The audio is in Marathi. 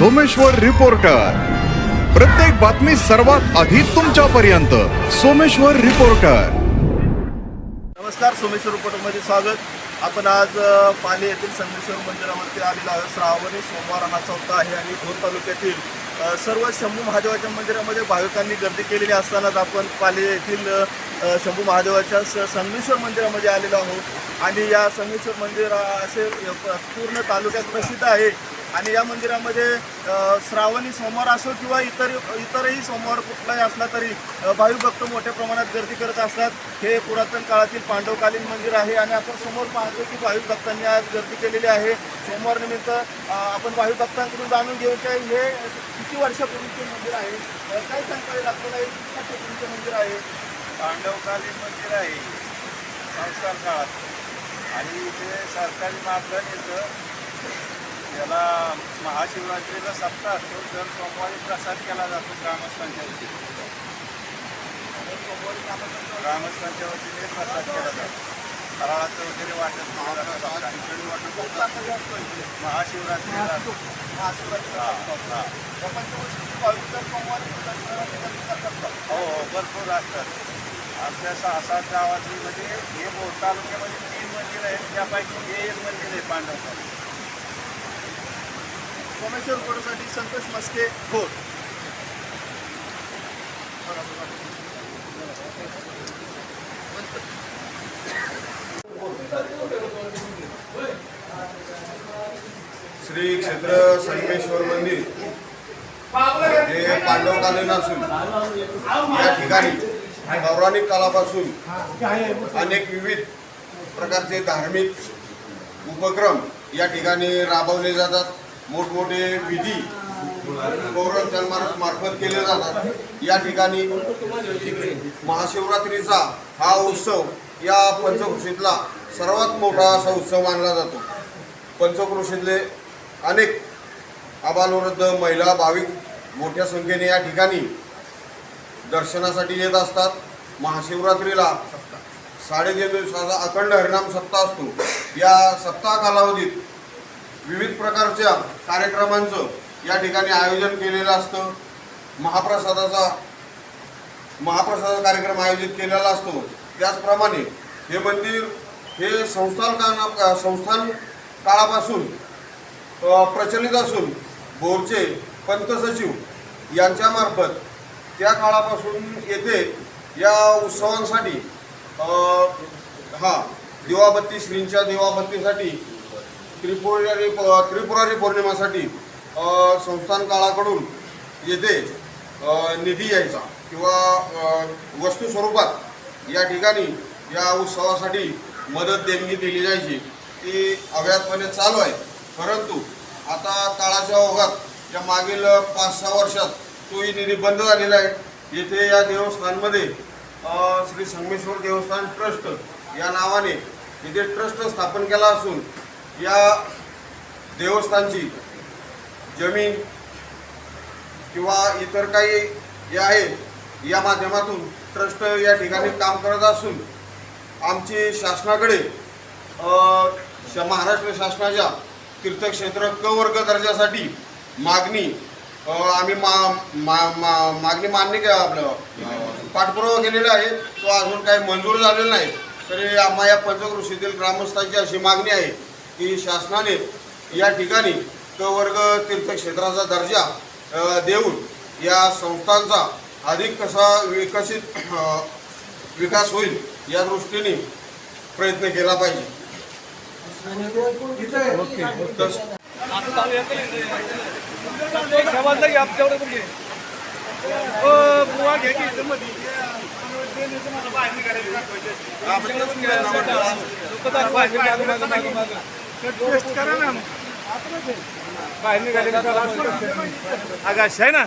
सोमेश्वर रिपोर्टर. प्रत्येक बातमी सर्वात आधी तुमच्यापर्यंत. सोमेश्वर रिपोर्टर. नमस्कार सोमेश्वर रिपोर्टरमध्ये स्वागत. आपण आज पाले पाली येथील संगमेश्वर मंदिरावरती आलेलो आहोत. श्रावणी सोमवार हा चौथा आहे आणि भोर तालुक्यातील सर्व शंभू महादेवाच्या मंदिरामध्ये भाविकांनी गर्दी केलेली असतानाच आपण पाले येथील शंभू महादेवाच्या स संगमेश्वर मंदिरामध्ये आलेलो आहोत. आणि या संगमेश्वर मंदिर असे पूर्ण तालुक्यात प्रसिद्ध आहे. आणि या मंदिरामध्ये श्रावणी सोमवार असो किंवा इतर इतरही सोमवार कुठलाही असला तरी अ, भाविक भक्त मोठ्या प्रमाणात गर्दी करत असतात. हे पुरातन काळातील पांडवकालीन मंदिर आहे आणि आपण समोर पाहतो की भाविक भक्तांनी आज गर्दी केलेली आहे. सोमवार निमित्त आपण भाविक भक्तांकडून जाणून घेऊ की हे किती वर्षापूर्वीचे मंदिर आहे? काही काय सांगता येईल आपल्याला? हे किती मंदिर आहे? पांडवकालीन मंदिर आहे. संस्कार काळात आणि इथे सरकारी मार्गाने येतं त्याला महाशिवरात्रीचा सप्ताह असतो दर सोमवारी प्रसाद केला जातो ग्रामस्थांच्या वतीने ग्रामस्थांच्या वतीने प्रसाद केला जातो. फराळाचं वगैरे वाटत केलं महाशिवरात्रीला. हो हो. भरपूर असतात. आमच्या सहा सात गावातली म्हणजे हे भोर तालुक्यामध्ये तीन मंदिर आहेत त्यापैकी हे एक मंदिर आहे पांडवकाली सोमेश्वर रिपोर्टरसाठी संतोष मस्के भोर श्री क्षेत्र संगमेश्वर मंदिर. हे पांडवकालीन असून या ठिकाणी पौराणिक काळापासून अनेक विविध प्रकारचे धार्मिक उपक्रम या ठिकाणी राबवले जातात. मोठमोठे विधी गौरव पौराणिक मार्फत केले जातात. या ठिकाणी महाशिवरात्रीचा हा उत्सव या पंचकृषीतला सर्वात मोठा असा उत्सव मानला जातो. पंचकृषीतले अनेक आबालवृद्ध महिला भाविक मोठ्या संख्येने या ठिकाणी दर्शनासाठी येत असतात. महाशिवरात्रीला साडेतीन दिवसाचा अखंड हरिणाम सप्ताह असतो. या सप्ताह कालावधीत विविध प्रकारच्या कार्यक्रमांचं या ठिकाणी आयोजन केलेलं असतं. महाप्रसादाचा महाप्रसादाचा कार्यक्रम आयोजित केलेला असतो. त्याचप्रमाणे हे मंदिर हे संस्थान का संस्थान काळापासून प्रचलित असून भोरचे पंत सचिव यांच्यामार्फत त्या काळापासून येथे या उत्सवांसाठी हा दिवाबत्ती श्रींच्या दिवाबत्तीसाठी त्रिपुरारी त्रिपुरारी पौर्णिमासाठी संस्थान काळाकडून येथे निधी यायचा किंवा वस्तू स्वरूपात या ठिकाणी या उत्सवासाठी मदत देणगी दिली जायची. ती अव्याहतपणे चालू आहे. परंतु आता काळाच्या ओघात या मागील पाच सहा वर्षात तोही निधी बंद झालेला आहे. येथे या देवस्थानमध्ये श्री संगमेश्वर देवस्थान ट्रस्ट या नावाने इथे ट्रस्ट स्थापन केला असून या देवस्थानची जमीन किंवा इतर काही जे आहे या माध्यमातून ट्रस्ट या ठिकाणी काम करत असून आमची शासनाकडे महाराष्ट्र शासनाच्या तीर्थक्षेत्र क वर्ग दर्जासाठी मागणी आम्ही मा, मा, मा मागणी मान्य के आपलं पाठपुरावा केलेला आहे. तो अजून काही मंजूर झालेला नाही. तरी आम्हा या पंचकृषीतील ग्रामस्थांची अशी मागणी आहे की शासनाने या ठिकाणी क वर्ग तीर्थक्षेत्राचा दर्जा देऊन या संस्थांचा अधिक कसा विकसित विकास होईल या दृष्टीने प्रयत्न केला पाहिजे. तस- बाहेर निघाले का? आगाश आहे ना